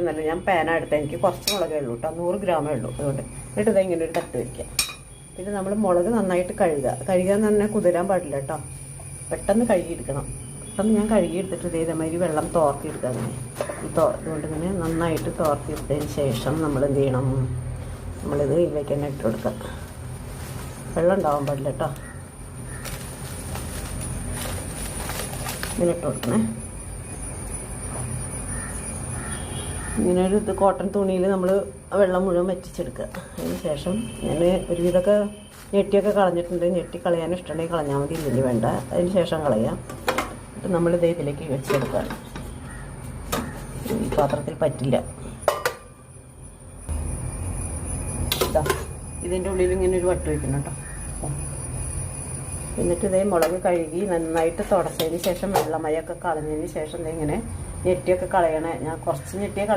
എന്നല്ല ഞാൻ പാന എടുത്ത. എനിക്ക് കുറച്ച് മുളകേ ഉള്ളൂ കേട്ടോ. നൂറ് ഗ്രാമേ ഉള്ളൂ. അതുകൊണ്ട് എന്നിട്ട് ഇതാ ഇങ്ങനെ ഒരു തട്ട് വയ്ക്കാം പിന്നെ നമ്മൾ മുളക് നന്നായിട്ട് കഴുകുക. കഴുകുക എന്ന് പറഞ്ഞാൽ കുതിരാൻ പാടില്ല കേട്ടോ. പെട്ടെന്ന് കഴുകിയെടുക്കണം. പെട്ടെന്ന് ഞാൻ കഴുകിയെടുത്തിട്ട് ഇതേ ഇതേമാതിരി വെള്ളം തോർത്തിയെടുക്കുക അങ്ങനെ. ഇതുകൊണ്ട് ഇങ്ങനെ നന്നായിട്ട് തോർത്തിയെടുത്തതിന് ശേഷം നമ്മൾ എന്ത് ചെയ്യണം? നമ്മളിത് ഇതിലേക്ക് തന്നെ ഇട്ട് കൊടുക്കുക. വെള്ളം ഉണ്ടാവാൻ പാടില്ല കേട്ടോ. ഇട്ട് കൊടുക്കണേ. ഇങ്ങനെ ഇത് കോട്ടൺ തുണിയിൽ നമ്മൾ വെള്ളം മുഴുവൻ വറ്റിച്ചെടുക്കുക. അതിന് ശേഷം ഞാൻ ഒരുവിധമൊക്കെ ഞെട്ടിയൊക്കെ കളഞ്ഞിട്ടുണ്ട്. ഞെട്ടി കളയാൻ ഇഷ്ടമുണ്ടെങ്കിൽ കളഞ്ഞാൽ മതി. ഇല്ലെങ്കിൽ വേണ്ട. അതിന് ശേഷം കളയാം. എന്നിട്ട് നമ്മൾ ഇതേ ഇതിലേക്ക് വെച്ചെടുക്കുകയാണ് ഈ പാത്രത്തിൽ പറ്റില്ല. ഇതാ. ഇതിന്റെ ഉള്ളിൽ ഇങ്ങനെ ഒരു വട്ട് വയ്ക്കണം കേട്ടോ. എന്നിട്ട് ഇതേ മുളക് കഴുകി നന്നായിട്ട് തുടച്ചതിന് ശേഷം വെള്ളമയൊക്കെ കളഞ്ഞതിന് ശേഷം ഇങ്ങനെ ഞെട്ടിയൊക്കെ കളയണേ. ഞാൻ കുറച്ച് ഞെട്ടിയെ കളയ